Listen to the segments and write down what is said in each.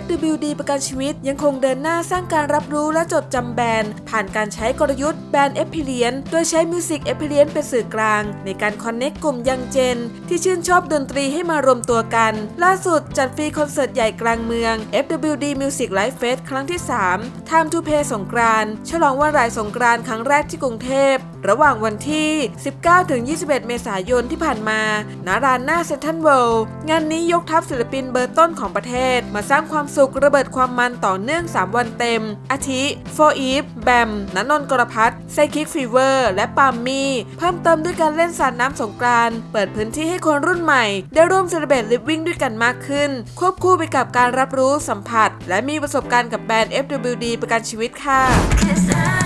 FWD ประกันชีวิตยังคงเดินหน้าสร้างการรับรู้และจดจำแบรนด์ ผ่านการใช้กลยุทธ์แบรนด์ a p p เ i ียนโดยใช้ Music a p p เ i ียนเป็นสื่อกลาง ในการคอนเน็กกลุ่มยังเจน ที่ชื่นชอบดนตรีให้มารวมตัวกัน ล่าสุดจัดฟรีคอนเสิร์ตใหญ่กลางเมือง FWD Music Live Fest ครั้งที่ 3 Time to Pay สงกรานต์ฉลองวันรายสงกรานต์ครั้งแรกที่กรุงเทพระหว่างวันที่ 19-21 เมษายนที่ผ่านมาณรานหน้าเซนทรัลเวิลด์งานนี้ยกทัพศิลปินเบอร์ต้นของประเทศ มาสร้างความสุขระเบิดความมันต่อเนื่อง 3 วันเต็ม อาทิโฟอีฟแบมนันนนกรพัฒน์ไซคิกฟีเวอร์ และปามมี่ เพิ่มเติมด้วยการเล่นสาดน้ำสงกรานเปิดพื้นที่ให้คนรุ่นใหม่ ได้ร่วมเซเลบรตลิฟวิ่งด้วยกันมากขึ้น ควบคู่ไปกับการรับรู้สัมผัส และมีประสบการณ์กับแบรนด์ FWD ประกันชีวิตค่ะ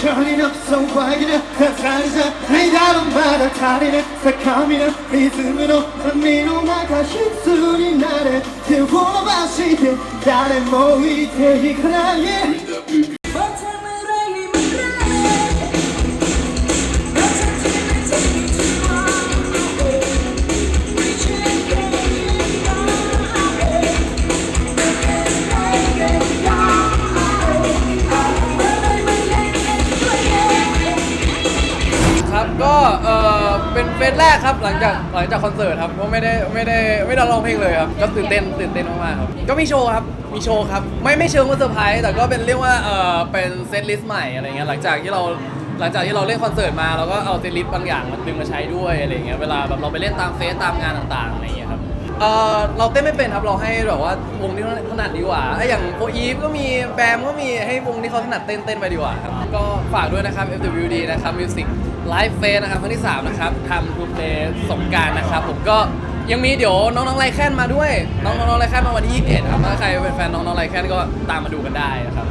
鳥のそばぎで刺されじゃないだろまだ足りね高みのリズムの波の中必須になれ手を伸ばして誰も置いていかない เป็นเฟสแรกครับหลังจากหลังจากคอนเสิร์ตครับเพราะไม่ได้ไม่ได้ไม่ได้ร้องเพลงเลยครับก็ตื่นเต้นตื่นเต้นมากๆครับก็มีโชว์ครับมีโชว์ครับไม่ไม่เชิงว่าเซอร์ไพรส์แต่ก็เป็นเรียกว่าเออเป็นเซตลิสต์ใหม่อะไรเงี้ยหลังจากที่เราหลังจากที่เราเล่นคอนเสิร์ตมาเราก็เอาเซตลิสต์บางอย่างมาดึงมาใช้ด้วยอะไรเงี้ยเวลาแบบเราไปเล่นตามเฟสตามงานต่างๆอะไรเงี้ยครับ เออเราเต้นไม่เป็นครับเราให้แบบว่าวงที่เขาถนัดดีกว่าถ้าอย่างโฟอีฟก็มีแบมก็มีให้วงที่เขาถนัดเต้นเต้นไปดีกว่าครับก็ฝากด้วยนะครับ FWD นะครับ Music ไลฟ์เฟสนะครับครั้งที่ 3 นะครับทำทูเพลสงการนะครับผมก็ยังมีเดี๋ยวน้องๆไรแค้นมาด้วย น้องๆไรแค้นมาวันที่21ครับถ้าใครเป็นแฟนน้องๆไรแค้นก็ตามมาดูกันได้นะครับ